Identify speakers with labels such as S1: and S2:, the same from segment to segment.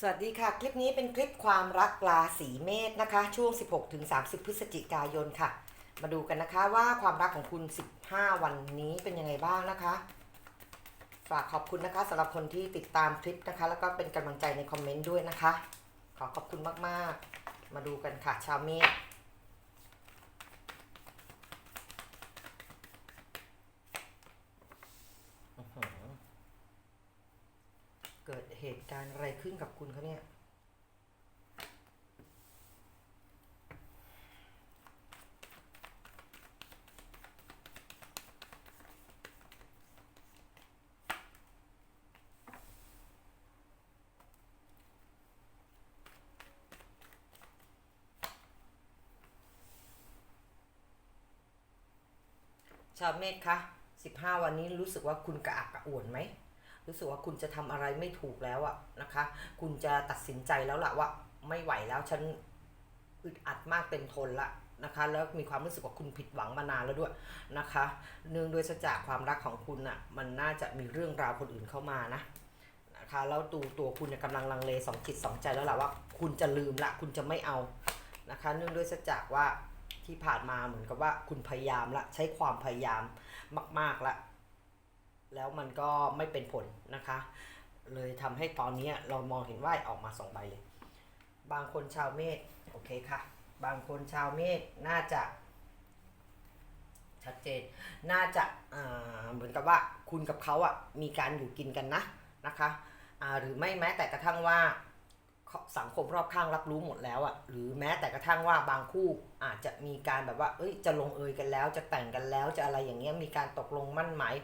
S1: สวัสดีค่ะ คลิปนี้เป็นคลิปความรักราศีเมษนะคะ ช่วง 16ถึง30 พฤศจิกายนค่ะ มาดูกันนะคะว่าความรักของคุณ 15 วันนี้เป็นยังไงบ้างนะคะ ฝากขอบคุณนะคะสำหรับคนที่ติดตามคลิปนะคะ แล้วก็เป็นกำลังใจในคอมเมนต์ด้วยนะคะ ขอขอบคุณมาก ๆ มาดูกันค่ะ ชาวเมษอื้อหือเการอะไรขึ้นกับคุณเขาเนี่ยชาวเมษคะ15 วันนี้รู้สึกว่าคุณกระอักกระอ่วนไหม รู้สึกว่าคุณจะทำอะไรไม่ถูกแล้วอะนะคะ คุณจะตัดสินใจแล้วล่ะว่าไม่ไหวแล้วฉันอึดอัดมากเต็มทนละนะคะแล้วมีความรู้สึกว่าคุณผิดหวังมานานแล้วด้วยนะคะ เนื่องด้วยจากความรักของคุณอะมันน่าจะมีเรื่องราวคนอื่นเข้ามานะนะคะแล้วตัวตัวคุณเนี่ยกำลังลังเลสองจิตสองใจแล้วล่ะว่า คุณจะลืมละคุณจะไม่เอานะคะ เนื่องด้วยจากว่าที่ผ่านมาเหมือนกับว่าคุณพยายามละใช้ความพยายามมากๆละ แล้วมันก็ไม่เป็นผลนะคะ เลยทำให้ตอนนี้เรามองเห็นว่าออกมาสองใบเลย บางคนชาวเมษโอเคค่ะ บางคนชาวเมษน่าจะชัดเจน น่าจะเหมือนกับว่าคุณกับเขาอะมีการอยู่กินกันนะนะคะหรือไม่แม้แต่กระทั่งว่าสังคมรอบข้างรับรู้หมดแล้วอะหรือแม้แต่กระทั่งว่าบางคู่อาจจะมีการแบบว่า เอ้ยจะลงเอยกันแล้ว จะแต่งกันแล้วจะอะไรอย่างเงี้ยมีการตกลงมั่นหมาย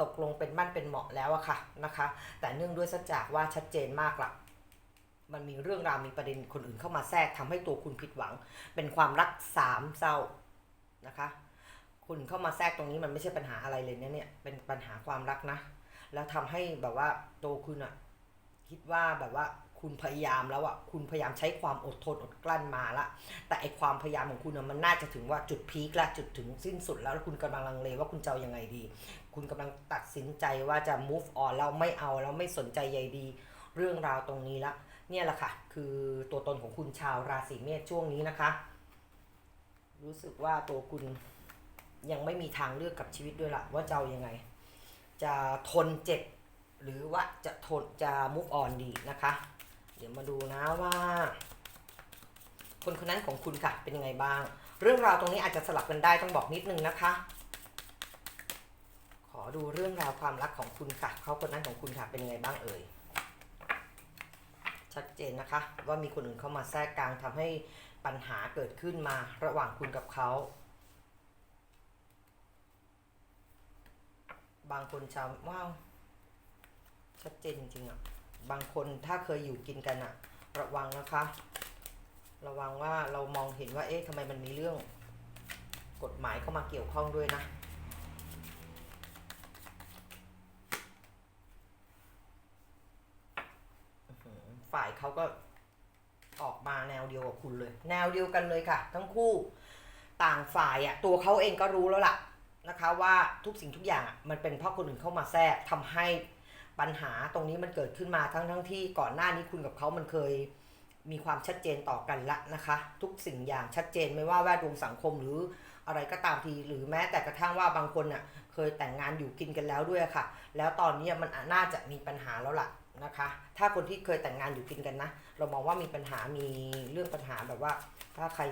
S1: ตกลงเป็นมั่นเป็นเหมาะแล้วอะค่ะนะคะ แต่เนื่องด้วยสัจจากว่าชัดเจนมากละมันมีเรื่องราวมีประเด็นคนอื่นเข้ามาแทรกทำให้ตัวคุณผิดหวัง เป็นความรักสามเศร้านะคะ คุณเข้ามาแทรกตรงนี้มันไม่ใช่ปัญหาอะไรเลยเนะเนี่ยเป็นปัญหาความรักนะ แล้วทำให้แบบว่าตัวคุณอะคิดว่าแบบว่าคุณพยายามแล้วอะคุณพยายามใช้ความอดทนอดกลั้นมาละ แต่ไอความพยายามของคุณอะมันน่าจะถึงว่าจุดพีคละจุดถึงสิ้นสุดแล้วแล้วคุณกำลังลังเลว่าคุณจะยังไงดี คุณกำลังตัดสินใจว่าจะ move on แล้วไม่เอาแล้วไม่สนใจใยดีเรื่องราวตรงนี้ละ เนี่ยแหละค่ะ คือตัวตนของคุณชาวราศีเมษช่วงนี้นะคะ รู้สึกว่าตัวคุณยังไม่มีทางเลือกกับชีวิตด้วยละว่าจะเอายังไง จะทนเจ็บหรือว่าจะทนจะ move on ดีนะคะ เดี๋ยวมาดูนะว่า คนคนนั้นของคุณค่ะเป็นยังไงบ้าง เรื่องราวตรงนี้อาจจะสลับกันได้ต้องบอกนิดนึงนะคะ อดูเรื่องราวความรักของคุณค่ะเขาคนนั้นของคุณค่ะเป็นยังไงบ้างเอ่ยชัดเจนนะคะ ว่ามีคนอื่นเข้ามาแทรกกลางทำให้ปัญหาเกิดขึ้นมาระหว่างคุณกับเขาบางคนชาวว้าวชัดเจนจริงๆอะบางคนถ้าเคยอยู่กินกันอะ ระวังนะคะ ระวังว่าเรามองเห็นว่าเอ๊ะทำไมมันมีเรื่อง กฎหมายเข้ามาเกี่ยวข้องด้วยนะ อื้อหือ ฝ่ายเขาก็ออกมาแนวเดียวกับคุณเลย แนวเดียวกันเลยค่ะ ทั้งคู่ต่างฝ่ายอะตัวเขาเองก็รู้แล้วล่ะนะคะว่าทุกสิ่งทุกอย่างมันเป็นเพราะคนอื่นเข้ามาแทรกทำให้ปัญหาตรงนี้มันเกิดขึ้นมาทั้งทั้งที่ก่อนหน้านี้คุณกับเขามันเคยมีความชัดเจนต่อกันละนะคะ ทุกสิ่งอย่างชัดเจนไม่ว่าแวดวงสังคมหรืออะไรก็ตามทีหรือแม้แต่กระทั่งว่าบางคนน่ะเคยแต่งงานอยู่กินกันแล้วด้วยค่ะ แล้วตอนนี้มันน่าจะมีปัญหาแล้วล่ะ นะคะ ถ้าคนที่เคยแต่งงานอยู่กินกันนะ เรามองว่ามีปัญหา มีเรื่องปัญหาแบบว่า ถ้าใคร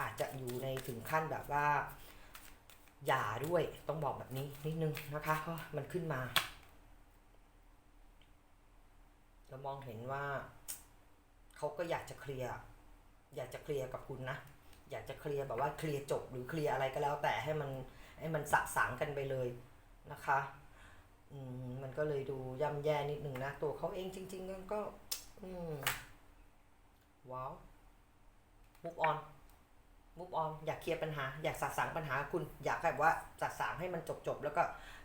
S1: อาจจะอยู่ในถึงขั้นแบบว่าหย่าด้วย ต้องบอกแบบนี้นิดนึงนะคะเพราะมันขึ้นมา เรามองเห็นว่าเขาก็อยากจะเคลียร์ อยากจะเคลียร์กับคุณนะ อยากจะเคลียร์แบบว่าเคลียร์จบหรือเคลียร์อะไรก็แล้วแต่ให้มันให้มันสะสางกันไปเลยนะคะ อืมมันก็เลยดูย่ำแย่นิดหนึ่งนะ ตัวเขาเองจริง ๆ ก็ อืมว้าว move on move on อยากเคลียร์ปัญหา อยากสะสางปัญหาคุณอยากแบบว่าสะสางให้มันจบๆแล้วก็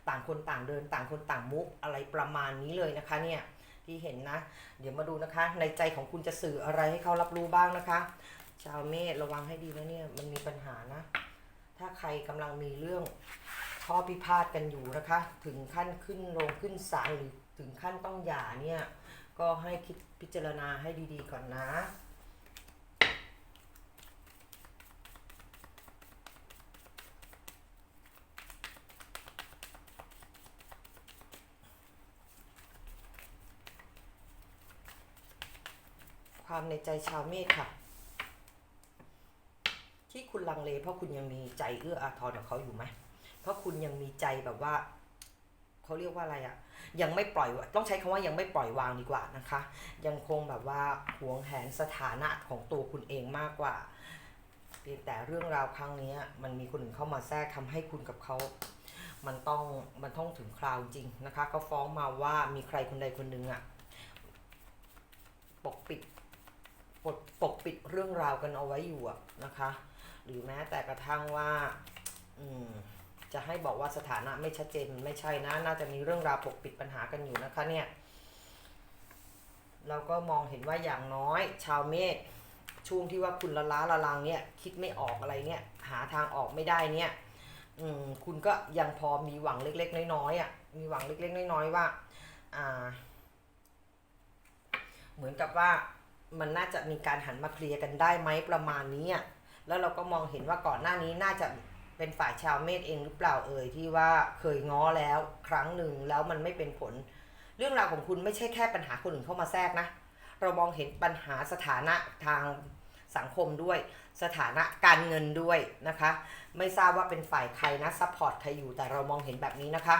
S1: ต่างคนต่างเดิน ต่างคนต่างมุกอะไรประมาณนี้เลยนะคะ เนี่ยที่เห็นนะ เดี๋ยวมาดูนะคะ ในใจของคุณจะสื่ออะไรให้เขารับรู้บ้างนะคะ ชาวเมษระวังให้ดีนะเนี่ยมันมีปัญหานะ ถ้าใครกำลังมีเรื่อง ข้อพิพาทกันอยู่นะคะ ถึงขั้นขึ้นโรงขึ้นศาลหรือถึงขั้นต้องหย่าเนี่ย ก็ให้คิดพิจารณาให้ดีๆก่อนนะความในใจชาวเมษค่ะ ที่คุณลังเลเพราะคุณยังมีใจเอื้ออาทรกับเขาอยู่ไหม ราะคุณยังมีใจแบบว่าเขาเรียกว่าอะไรอะยังไม่ปล่อยต้องใช้คำว่ายังไม่ปล่อยวางดีกว่านะคะ ยังคงแบบว่าหวงแหนสถานะของตัวคุณเองมากกว่าเพียงแต่เรื่องราวครั้งนี้มันมีคนอื่นเข้ามาแทรกทำให้คุณกับเขา มันต้องมันต้องถึงคราวจริงนะคะเขาฟ้องมาว่ามีใครคนใดคนหนึ่งอะปกปิดปกปกปิดเรื่องราวกันเอาไว้อยู่อะนะคะ หรือแม้แต่กระทั่งว่า อืม จะให้บอกว่าสถานะไม่ชัดเจนไม่ใช่นะ น่าจะมีเรื่องราวปกปิดปัญหากันอยู่นะคะเนี่ยเราก็มองเห็นว่าอย่างน้อย ชาวเมษช่วงที่ว่าคุณละล้าละลังเนี่ยคิดไม่ออกอะไรเนี่ยหาทางออกไม่ได้เนี่ยคุณก็ยังพอมีหวังเล็ก ๆ น้อยๆอะมีหวังเล็ก ๆ น้อยๆว่าอ่า เหมือนกับว่ามันน่าจะมีการหันมาเคลียร์กันได้ไหมประมาณนี้อะแล้วเราก็มองเห็นว่าก่อนหน้านี้น่าจะ เป็นฝ่ายชาวเมษเองหรือเปล่าเอ่ยที่ว่าเคยง้อแล้วครั้งหนึ่งแล้วมันไม่เป็นผล เรื่องราวของคุณไม่ใช่แค่ปัญหาคนอื่นเข้ามาแทรกนะ เรามองเห็นปัญหาสถานะทางสังคมด้วย สถานะการเงินด้วยนะคะ ไม่ทราบว่าเป็นฝ่ายใครนะซัพพอร์ตใครอยู่แต่เรามองเห็นแบบนี้นะคะ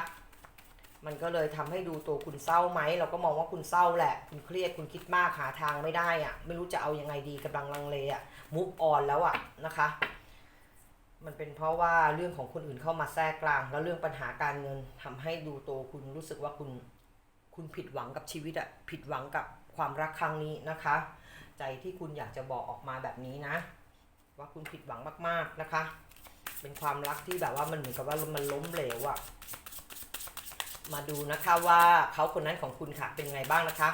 S1: มันก็เลยทำให้ดูตัวคุณเศร้าไหมเราก็มองว่าคุณเศร้าแหละ คุณเครียดคุณคิดมากหาทางไม่ได้อะไม่รู้จะเอายังไงดีกำลังลังเลอะมุกออนแล้วอะนะคะ มันเป็นเพราะว่าเรื่องของคนอื่นเข้ามาแทรกกลาง แล้วเรื่องปัญหาการเงินทำให้ดูโตคุณรู้สึกว่าคุณคุณผิดหวังกับชีวิตอะผิดหวังกับความรักครั้งนี้นะคะ ใจที่คุณอยากจะบอกออกมาแบบนี้นะ ว่าคุณผิดหวังมาก ๆนะคะ เป็นความรักที่แบบว่ามันเหมือนกับว่ามันล้มเหลวอะมาดูนะคะว่าเขาคนนั้นของคุณค่ะเป็นไงบ้างนะคะ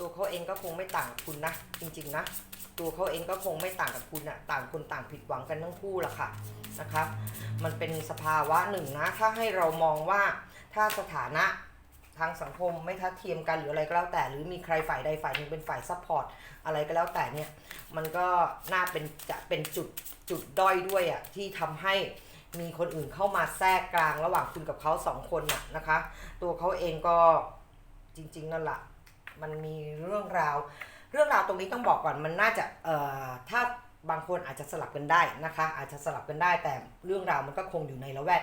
S1: ตัวเขาเองก็คงไม่ ต่างคุณนะ จริงๆนะ ตัวเขาเองก็คงไม่ต่างกับคุณอะต่างคนต่างผิดหวังกันทั้งคู่ละค่ะนะคะ มันเป็นสภาวะหนึ่งนะ ถ้าให้เรามองว่าถ้าสถานะทางสังคมไม่ทัดเทียมกันหรืออะไรก็แล้วแต่ หรือมีใครฝ่ายใดฝ่ายหนึ่งเป็นฝ่ายซัพพอร์ตอะไรก็แล้วแต่เนี่ยมันก็น่าเป็นจะเป็นจุดจุดด้อยด้วยอะที่ทำให้มีคนอื่นเข้ามาแทรกกลางระหว่างคุณกับเขาสองคนน่ะนะคะ ตัวเขาเองก็จริง ๆ นั่นแหละ มันมีเรื่องราว เรื่องราวตรงนี้ต้องบอกก่อนมันน่าจะเอ่อถ้าบางคนอาจจะสลับกันได้นะคะ อาจจะสลับกันได้ แต่เรื่องราวมันก็คงอยู่ในละแวก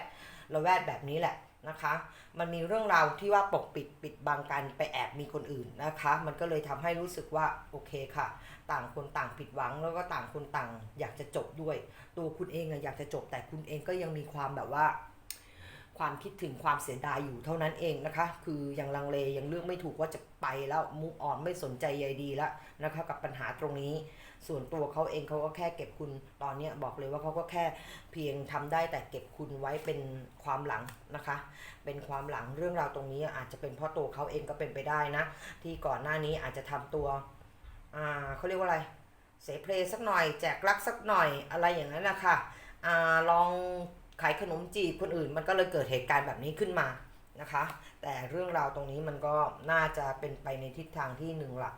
S1: ละแวกแบบนี้แหละนะคะ มันมีเรื่องราวที่ว่าปกปิดปิดบังกันไปแอบมีคนอื่นนะคะ มันก็เลยทำให้รู้สึกว่าโอเคค่ะ ต่างคนต่างผิดหวังแล้วก็ต่างคนต่างอยากจะจบด้วย ตัวคุณเองอยากจะจบแต่คุณเองก็ยังมีความแบบว่า ความคิดถึงความเสียดายอยู่เท่านั้นเองนะคะ คือยังลังเลยังเลือกไม่ถูกว่าจะไปแล้วมุกอ่อนไม่สนใจใยดีแล้วนะคะกับปัญหาตรงนี้ ส่วนตัวเขาเองเขาก็แค่เก็บคุณตอนนี้บอกเลยว่าเขาก็แค่เพียงทำได้แต่เก็บคุณไว้เป็นความหลังนะคะ เป็นความหลังเรื่องราวตรงนี้อาจจะเป็นเพราะตัวเขาเองก็เป็นไปได้นะ ที่ก่อนหน้านี้อาจจะทำตัวอ่าเขาเรียกว่าอะไรเสเพลสักหน่อยแจกรักสักหน่อยอะไรอย่างนั้นนะคะอ่าลอง ขายขนมจีบคนอื่น มันก็เลยเกิดเหตุการณ์แบบนี้ขึ้นมานะคะ แต่เรื่องราวตรงนี้มันก็น่าจะเป็นไปในทิศทางที่หนึ่งหลัก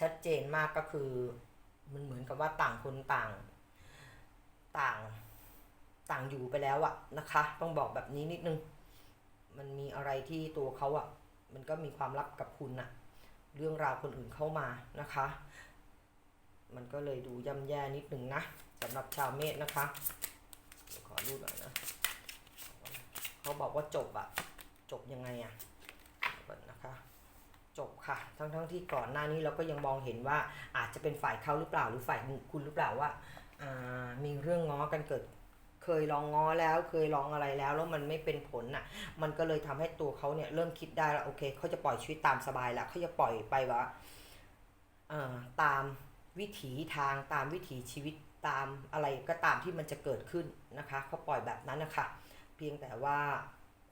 S1: ชัดเจนมากก็คือมันเหมือนกับว่าต่างคนต่างต่างต่างอยู่ไปแล้วอะนะคะ ต้องบอกแบบนี้นิดนึง มันมีอะไรที่ตัวเขาอะมันก็มีความลับกับคุณอะเรื่องราวคนอื่นเข้ามานะคะ มันก็เลยดูย่ำแย่นิดนึงนะสำหรับชาวเมษนะคะ ขอดูหน่อยนะ เขาบอกว่าจบอะจบยังไงอะก่อนนะคะจบค่ะ ทั้งทั้งที่ก่อนหน้านี้เราก็ยังมองเห็นว่าอาจจะเป็นฝ่ายเขาหรือเปล่าหรือฝ่ายคุณหรือเปล่าว่าามีเรื่องง้อกันเกิด เคยลองง้อแล้วเคยลองอะไรแล้ว แล้วมันไม่เป็นผลน่ะ มันก็เลยทำให้ตัวเขาเนี่ยเริ่มคิดได้แล้วโอเคเขาจะปล่อยชีวิตตามสบายแล้วเขาจะปล่อยไปว่าตามวิถีทางตามวิถีชีวิต ตามอะไรก็ตามที่มันจะเกิดขึ้นนะคะเขาปล่อยแบบนั้นนะคะเพียงแต่ว่า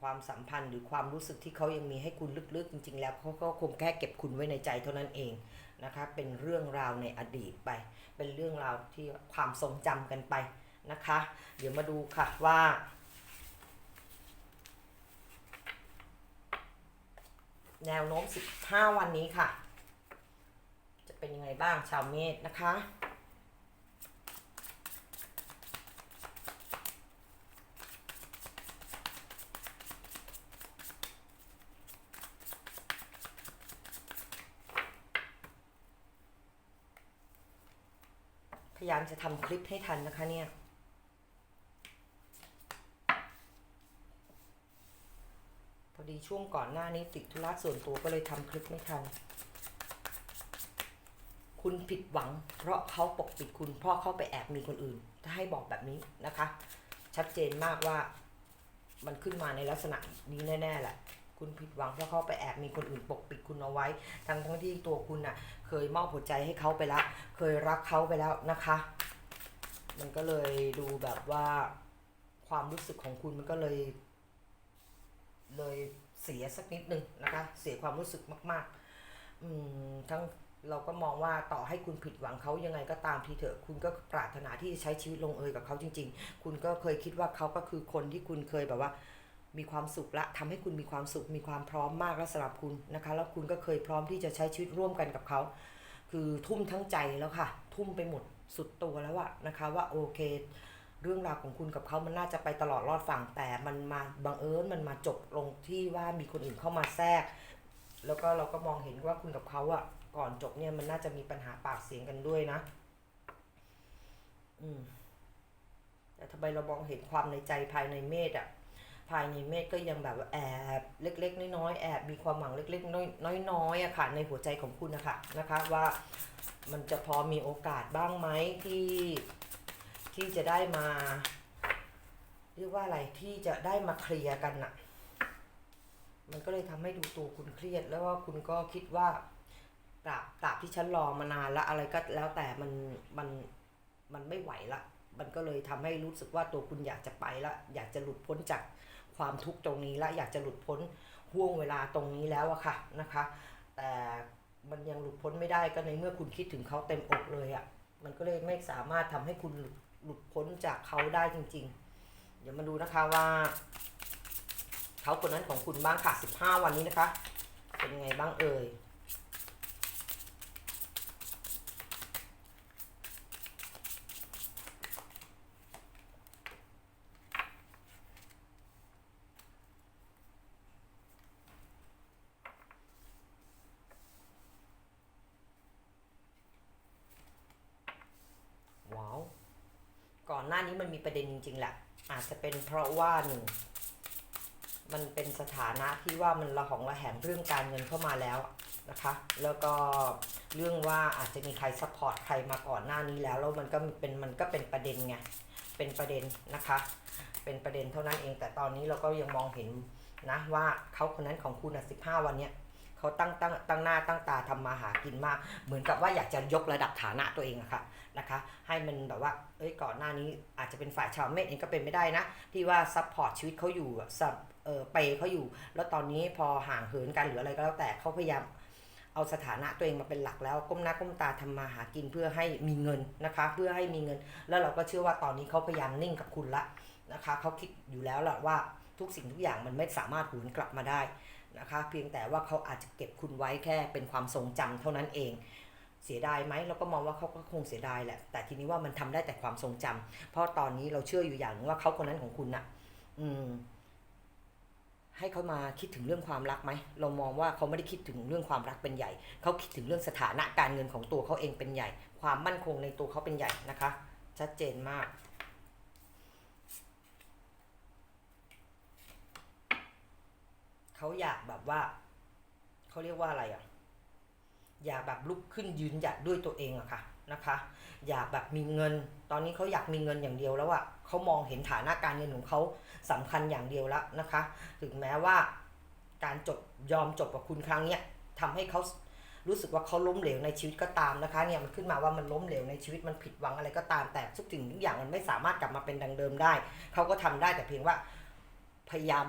S1: ความสัมพันธ์หรือความรู้สึกที่เขายังมีให้คุณลึกๆ จริง ๆ แล้วเขาก็คงแค่เก็บคุณไว้ในใจเท่านั้นเองนะคะเป็นเรื่องราวในอดีตไป เป็นเรื่องราวที่ความทรงจำกันไปนะคะ เดี๋ยวมาดูค่ะว่า แนวโน้ม 15 วันนี้ค่ะ จะเป็นยังไงบ้างชาวเมษนะคะายามจะทำคลิปให้ทันนะคะเนี่ย พอดีช่วงก่อนหน้านี้ติดธุระส่วนตัวก็เลยทำคลิปไม่ทัน คุณผิดหวัง เพราะเขาปกปิดคุณเพราะเขาไปแอบมีคนอื่น ถ้าให้บอกแบบนี้นะคะ ชัดเจนมากว่ามันขึ้นมาในลักษณะนี้แน่ๆแหละ คุณผิดหวังเพราะเขาไปแอบมีคนอื่นปกปิดคุณเอาไว้ ทั้งทั้งที่ตัวคุณน่ะ เคยมอบหัวใจให้เขาไปแล้วเคยรักเขาไปแล้วนะคะ มันก็เลยดูแบบว่าความรู้สึกของคุณมันก็เลย เลยเสียสักนิดนึงนะคะ เสียความรู้สึกมาก ๆ อืมทั้งเราก็มองว่าต่อให้คุณผิดหวังเขายังไงก็ตามทีเถอะ คุณก็ปรารถนาที่จะใช้ชีวิตลงเอยกับเขาจริง ๆ คุณก็เคยคิดว่าเขาก็คือคนที่คุณเคยแบบว่า มีความสุขละทำให้คุณมีความสุข มีความพร้อมมากแล้วสำหรับคุณนะคะ แล้วคุณก็เคยพร้อมที่จะใช้ชีวิตร่วมกันกับเขา คือทุ่มทั้งใจแล้วค่ะ ทุ่มไปหมดสุดตัวแล้วอะนะคะว่าโอเค เรื่องราวของคุณกับเขามันน่าจะไปตลอดรอดฝั่งแต่มันมาบังเอิญมันมาจบลงที่ว่ามีคนอื่นเข้ามาแทรก แล้วก็เราก็มองเห็นว่าคุณกับเขาอะก่อนจบเนี่ยมันน่าจะมีปัญหาปากเสียงกันด้วยนะ อืมแต่ทำไมเรามองเห็นความในใจภายในเมษอะ ภายในเมษก็ยังแบบแอบเล็ก ๆ น้อยๆแอบมีความหวังเล็ก ๆ น้อยๆอะค่ะในหัวใจของคุณนะคะนะคะว่ามันจะพอมีโอกาสบ้างไหมที่ที่จะได้มา เรียกว่าอะไรที่จะได้มาเคลียร์กันน่ะ มันก็เลยทำให้ดูตัวคุณเครียด แล้วว่าคุณก็คิดว่าตราบตราบที่ฉันรอมานานแล้วอะไรก็แล้วแต่มันมันมันไม่ไหวละมันก็เลยทำให้รู้สึกว่าตัวคุณอยากจะไปละอยากจะหลุดพ้นจาก ความทุกข์ตรงนี้และอยากจะหลุดพ้นห่วงเวลาตรงนี้แล้วอะค่ะนะคะ แต่มันยังหลุดพ้นไม่ได้ก็ในเมื่อคุณคิดถึงเขาเต็มอกเลยอะมันก็เลยไม่สามารถทำให้คุณหลุดพ้นจากเขาได้จริง ๆ เดี๋ยวมาดูนะคะว่าเขาคนนั้นของคุณบ้างค่ะ 15 วันนี้นะคะ เป็นไงบ้างเอ่ย ว้าว ก่อนหน้านี้มันมีประเด็นจริงๆแหละอาจจะเป็นเพราะว่าหนึ่งมันเป็นสถานะที่ว่ามันระหองระแหงเรื่องการเงินเข้ามาแล้วนะคะ แล้วก็เรื่องว่าอาจจะมีใครซัพพอร์ตใครมาก่อนหน้านี้แล้วแล้วมันก็เป็นมันก็เป็นประเด็นไงเป็นประเด็นนะคะ เป็นประเด็นเท่านั้นเองแต่ตอนนี้เราก็ยังมองเห็นนะว่าเขาคนนั้นของคุณอะสิบห้าวันเนี้ย เขาตั้งตั้งตั้งหน้าตั้งตาทำมาหากินมาก เหมือนกับว่าอยากจะยกระดับฐานะตัวเองอะค่ะนะคะ ให้มันแบบว่าเอ้ยก่อนหน้านี้อาจจะเป็นฝ่ายชาวเมฆเองก็เป็นไม่ได้นะ ที่ว่าซัพพอร์ตชีวิตเขาอยู่อะซับเออเปเขาอยู่ แล้วตอนนี้พอห่างเหินกันหรืออะไรก็แล้วแต่เขาพยายามเอาสถานะตัวเองมาเป็นหลักแล้วก้มหน้าก้มตาทำมาหากินเพื่อให้มีเงินนะคะ เพื่อให้มีเงิน แล้วเราก็เชื่อว่าตอนนี้เขาพยายามนิ่งกับคุณละนะคะเขาคิดอยู่แล้วแหละว่าทุกสิ่งทุกอย่างมันไม่สามารถหวนกลับมาได้ นะคะ เพียงแต่ว่าเขาอาจจะเก็บคุณไว้แค่เป็นความทรงจำเท่านั้นเอง เสียดายไหมเราก็มองว่าเขาก็คงเสียดายแหละ แต่ทีนี้ว่ามันทำได้แต่ความทรงจำเพราะตอนนี้เราเชื่ออยู่อย่างนึงว่าเขาคนนั้นของคุณน่ะ อืม ให้เขามาคิดถึงเรื่องความรักไหมเรามองว่าเขาไม่ได้คิดถึงเรื่องความรักเป็นใหญ่เขาคิดถึงเรื่องสถานะการเงินของตัวเขาเองเป็นใหญ่ ความมั่นคงในตัวเขาเป็นใหญ่นะคะ ชัดเจนมาก เขาอยากแบบว่า เขาเรียกว่าอะไรอะ อยากแบบลุกขึ้นยืนหยัดด้วยตัวเองอะค่ะนะคะ อยากแบบมีเงิน ตอนนี้เขาอยากมีเงินอย่างเดียวแล้วอะเขามองเห็นฐานะการเงินของเขาสำคัญอย่างเดียวแล้วนะคะ ถึงแม้ว่า การจบยอมจบกับคุณครั้งเนี้ยทำให้เขารู้สึกว่าเขาล้มเหลวในชีวิตก็ตามนะคะเนี่ยมันขึ้นมาว่ามันล้มเหลวในชีวิตมันผิดหวังอะไรก็ตามแต่ทุกสิ่งทุกอย่างมันไม่สามารถกลับมาเป็นดังเดิมได้ เขาก็ทำได้แต่เพียงว่าพยายาม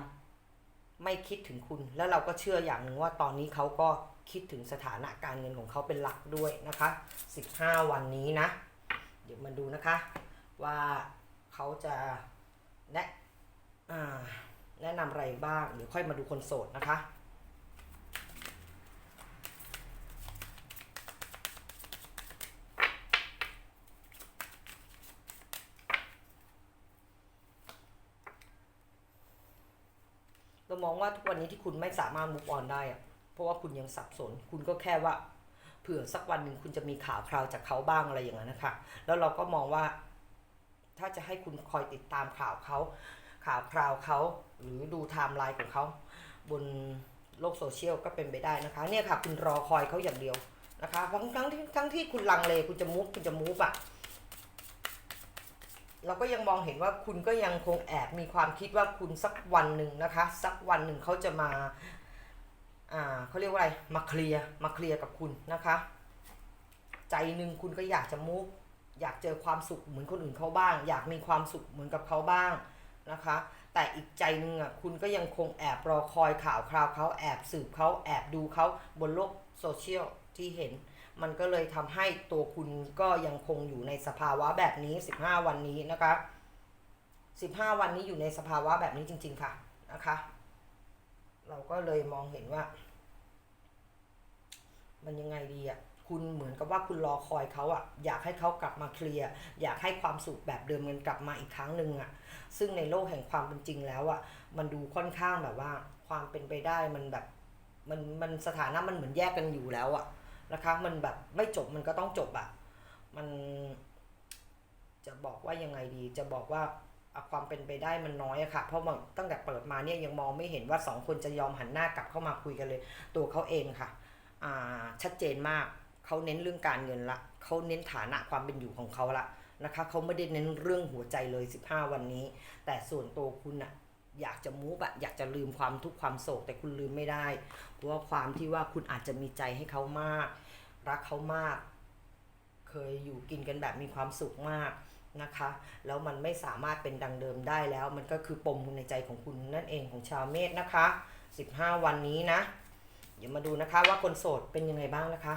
S1: ไม่คิดถึงคุณ แล้วเราก็เชื่ออย่างหนึ่งว่าตอนนี้เขาก็คิดถึงสถานะการเงินของเขาเป็นหลักด้วยนะคะ 15 วันนี้นะ เดี๋ยวมาดูนะคะ ว่าเขาจะแนะแนะนำอะไรบ้างเดี๋ยวค่อยมาดูคนโสดนะคะ องว่าทุกวันนี้ที่คุณไม่สามารถมุกออนได้อะเพราะว่าคุณยังสับสน คุณก็แค่ว่าเผื่อสักวันหนึ่งคุณจะมีข่าวคราวจากเขาบ้างอะไรอย่างนั้นนะคะ แล้วเราก็มองว่า ถ้าจะให้คุณคอยติดตามข่าวเขาข่าวคราวเขาหรือดูไทม์ไลน์ของเขาบนโลกโซเชียลก็เป็นไปได้นะคะ เนี่ยค่ะ คุณรอคอยเขาอย่างเดียวนะคะทั้งทั้งที่ทั้งที่คุณลังเลคุณจะมุกคุณจะมูฟอะ เราก็ยังมองเห็นว่าคุณก็ยังคงแอบมีความคิดว่าคุณสักวันหนึ่งนะคะ สักวันหนึ่งเขาจะมาอ่าเขาเรียกว่าอะไรมาเคลียร์มาเคลียร์กับคุณนะคะ ใจหนึ่งคุณก็อยากจะมุกอยากเจอความสุขเหมือนคนอื่นเขาบ้าง อยากมีความสุขเหมือนกับเขาบ้างนะคะ แต่อีกใจหนึ่งอะคุณก็ยังคงแอบรอคอยข่าวคราวเขาแอบสืบเขาแอบดูเขาบนโลกโซเชียลที่เห็น มันก็เลยทำให้ตัวคุณก็ยังคงอยู่ในสภาวะแบบนี้ 15 วันนี้นะคะ 15 วันนี้อยู่ในสภาวะแบบนี้จริง ๆ ค่ะนะคะ เราก็เลยมองเห็นว่า มันยังไงดีอะคุณเหมือนกับว่าคุณรอคอยเขาอะอยากให้เขากลับมาเคลียร์อยากให้ความสุขแบบเดิมมันกลับมาอีกครั้งหนึ่งอะซึ่งในโลกแห่งความเป็นจริงแล้วอะมันดูค่อนข้างแบบว่าความเป็นไปได้มันแบบมันมันสถานะมันเหมือนแยกกันอยู่แล้วอะ นะคะมันแบบไม่จบมันก็ต้องจบอะมันจะบอกว่ายังไงดี จะบอกว่าความเป็นไปได้มันน้อยอะค่ะ เพราะมันตั้งแต่เปิดมาเนี่ยยังมองไม่เห็นว่าสองคนจะยอมหันหน้ากลับเข้ามาคุยกันเลย ตัวเขาเองค่ะอ่าชัดเจนมากเขาเน้นเรื่องการเงินละเขาเน้นฐานะความเป็นอยู่ของเขาละนะคะเขาไม่ได้เน้นเรื่องหัวใจเลย 15 วันนี้ แต่ส่วนตัวคุณอะ อยากจะมูฟอะอยากจะลืมความทุกข์ความโศก แต่คุณลืมไม่ได้ เพราะว่าความที่ว่าคุณอาจจะมีใจให้เขามาก รักเขามาก เคยอยู่กินกันแบบมีความสุขมากนะคะ แล้วมันไม่สามารถเป็นดังเดิมได้แล้ว มันก็คือปมในใจของคุณนั่นเองของชาวเมษนะคะ 15 วันนี้นะ เดี๋ยวมาดูนะคะว่าคนโสดเป็นยังไงบ้างนะคะ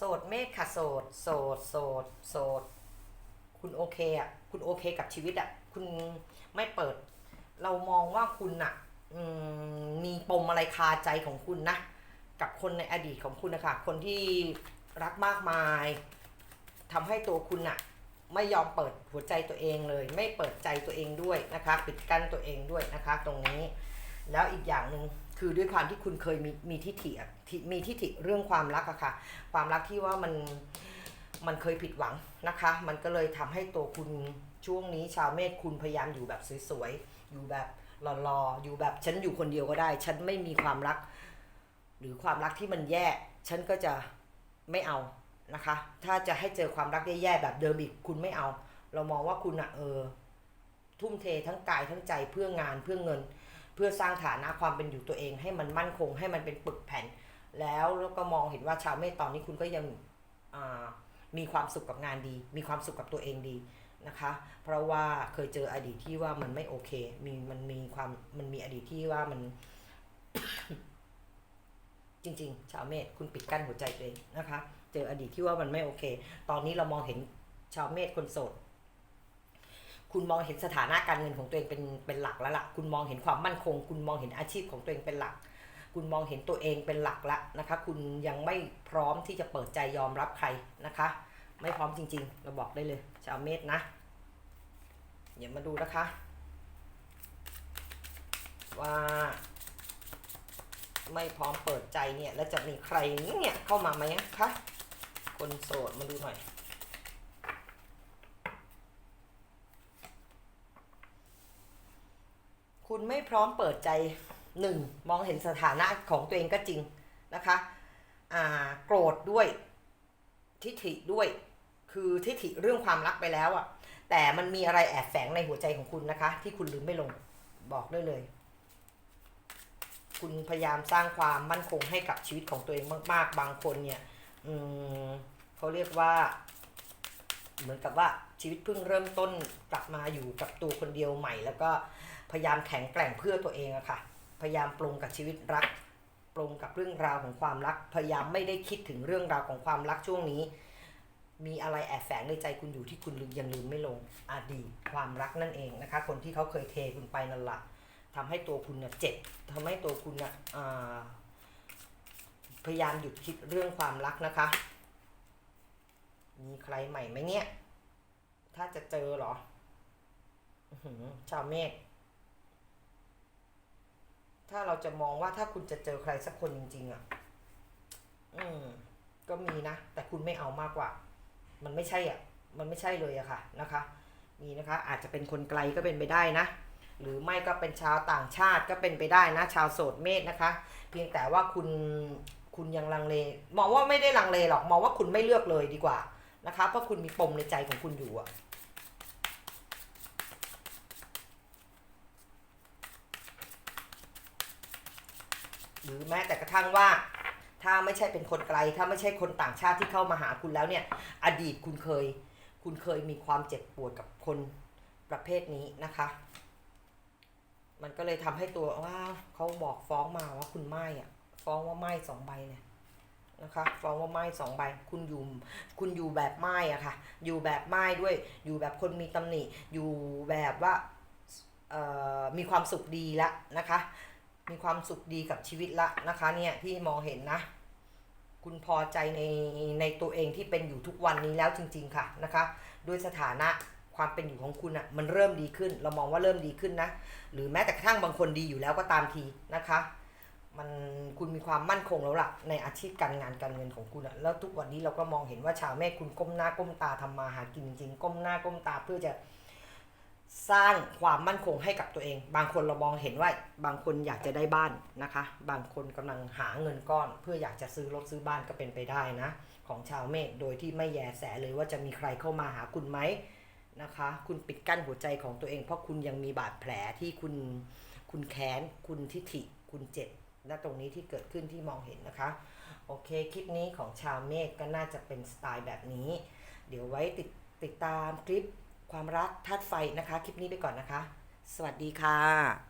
S1: โสดเมษค่ะโสด โสด โสด โสด คุณโอเคอะ คุณโอเคกับชีวิตอะ คุณไม่เปิด เรามองว่าคุณอะมมีปมอะไรคาใจของคุณนะ กับคนในอดีตของคุณนะคะ คนที่รักมากมายทำให้ตัวคุณอะ ไม่ยอมเปิดหัวใจตัวเองเลย ไม่เปิดใจตัวเองด้วยนะคะ ปิดกั้นตัวเองด้วยนะคะ ตรงนี้ แล้วอีกอย่างหนึ่ง คือด้วยความที่คุณเคยมีมีทิถี่มีทิฐิเรื่องความรักอะค่ะ ความรักที่ว่ามันมันเคยผิดหวังนะคะ มันก็เลยทำให้ตัวคุณช่วงนี้ชาวเมษคุณพยายามอยู่แบบสวยๆ อยู่แบบหล่อๆ อยู่แบบฉันอยู่คนเดียวก็ได้ ฉันไม่มีความรัก หรือความรักที่มันแย่ ฉันก็จะไม่เอานะคะ ถ้าจะให้เจอความรักแย่ๆแบบเดิมอีกคุณไม่เอา เรามองว่าคุณอะเออทุ่มเททั้งกายทั้งใจเพื่องานเพื่อเงิน เพื่อสร้างฐานะความเป็นอยู่ตัวเอง ให้มันมั่นคงให้มันเป็นปึกแผ่น แล้วแล้วก็มองเห็นว่าชาวเมษตอนนี้คุณก็ยังมีความสุขกับงานดี มีความสุขกับตัวเองดีนะคะ เพราะว่าเคยเจออดีตที่ว่ามันไม่โอเค มีมันมีความมันมีอดีตที่ว่ามัน จริง ๆ ชาวเมษคุณปิดกั้นหัวใจตัวเองนะคะ เจออดีตที่ว่ามันไม่โอเค ตอนนี้เรามองเห็นชาวเมษคนโสด คุณมองเห็นสถานะการเงินของตัวเองเป็นเป็นหลักแล้วล่ะคุณมองเห็นความมั่นคง คุณมองเห็นอาชีพของตัวเองเป็นหลัก คุณมองเห็นตัวเองเป็นหลักละนะคะ คุณยังไม่พร้อมที่จะเปิดใจยอมรับใครนะคะ ไม่พร้อมจริง ๆ เราบอกได้เลยชาวเมษนะเดี๋ยวมาดูนะคะ ว่าไม่พร้อมเปิดใจเนี่ยแล้วจะมีใครเนี่ยเข้ามาไหมคะคนโสดมาดูหน่อย คุณไม่พร้อมเปิดใจหนึ่งมองเห็นสถานะของตัวเองก็จริงนะคะอ่าโกรธด้วยทิฐิด้วย คือทิฐิเรื่องความรักไปแล้วอะ แต่มันมีอะไรแอบแฝงในหัวใจของคุณนะคะ ที่คุณลืมไม่ลงบอกได้เลย คุณพยายามสร้างความมั่นคงให้กับชีวิตของตัวเองมาก ๆ บางคนเนี่ยอืมเขาเรียกว่า เหมือนกับว่าชีวิตเพิ่งเริ่มต้นกลับมาอยู่กับตัวคนเดียวใหม่ แล้วก็ พยายามแข็งแกร่งเพื่อตัวเองอะค่ะ พยายามปรงกับชีวิตรัก ปรงกับเรื่องราวของความรัก พยายามไม่ได้คิดถึงเรื่องราวของความรักช่วงนี้ มีอะไรแอบแฝงในใจคุณอยู่ที่คุณลืมยังลืมไม่ลงอดีตความรักนั่นเองนะคะ คนที่เขาเคยเทคุณไปนั่นแหละทำให้ตัวคุณเนี่ยเจ็บทำให้ตัวคุณเนี่ยพยายามหยุดคิดเรื่องความรักนะคะ มีใครใหม่ไหมเนี่ย ถ้าจะเจอเหรอชาวเมฆ ถ้าเราจะมองว่าถ้าคุณจะเจอใครสักคนจริง ๆอะ อืม ก็มีนะ แต่คุณไม่เอามากกว่า มันไม่ใช่อะ มันไม่ใช่เลยอะค่ะนะคะ มีนะคะ อาจจะเป็นคนไกลก็เป็นไปได้นะ หรือไม่ก็เป็นชาวต่างชาติก็เป็นไปได้นะ ชาวโสดเมษนะคะ เพียงแต่ว่าคุณคุณยังลังเล มองว่าไม่ได้ลังเลหรอก มองว่าคุณไม่เลือกเลยดีกว่านะคะ เพราะคุณมีปมในใจของคุณอยู่อะ หรือแม้แต่กระทั่งว่า ถ้าไม่ใช่เป็นคนไกล ถ้าไม่ใช่คนต่างชาติที่เข้ามาหาคุณแล้วเนี่ย อดีตคุณเคย คุณเคยมีความเจ็บปวดกับคนประเภทนี้นะคะ มันก็เลยทำให้ตัวว่าเขาบอกฟ้องมาว่าคุณไม่อะฟ้องว่าไม่สองใบเนี่ยนะคะฟ้องว่าไม่สองใบคุณอยู่คุณอยู่แบบไม่อะค่ะ อยู่แบบไม่ด้วย อยู่แบบคนมีตำหนิ อยู่แบบว่ามีความสุขดีละนะคะ มีความสุขดีกับชีวิตละนะคะเนี่ยที่มองเห็นนะ คุณพอใจในในตัวเองที่เป็นอยู่ทุกวันนี้แล้วจริง ๆ ค่ะนะคะด้วยสถานะความเป็นอยู่ของคุณอะ่ะมันเริ่มดีขึ้น เรามองว่าเริ่มดีขึ้นนะ หรือแม้แต่กระทั่งบางคนดีอยู่แล้วก็ตามทีนะคะมันคุณมีความมั่นคงแล้วล่ะ ในอาชีพการงานการเงินของคุณอะแล้วทุกวันนี้เราก็มองเห็นว่าชาวแม่คุณก้มหน้าก้มตาทำมาหากินจริงๆก้มหน้าก้มตาเพื่อจะ สร้างความมั่นคงให้กับตัวเอง บางคนเรามองเห็นว่าบางคนอยากจะได้บ้านนะคะ บางคนกำลังหาเงินก้อน เพื่ออยากจะซื้อรถซื้อบ้านก็เป็นไปได้นะ ของชาวเมษโดยที่ไม่แยแสเลยว่าจะมีใครเข้ามาหาคุณไหมนะคะ คุณปิดกั้นหัวใจของตัวเอง เพราะคุณยังมีบาดแผลที่คุณคุณแค้น คุณทิฐิ คุณเจ็บณตรงนี้ที่เกิดขึ้นที่มองเห็นนะคะ โอเค คลิปนี้ของชาวเมฆก็น่าจะเป็นสไตล์แบบนี้ เดี๋ยวไว้ติดติดตามคลิป ความรักธาตุไฟนะคะ คลิปนี้ไปก่อนนะคะ สวัสดีค่ะ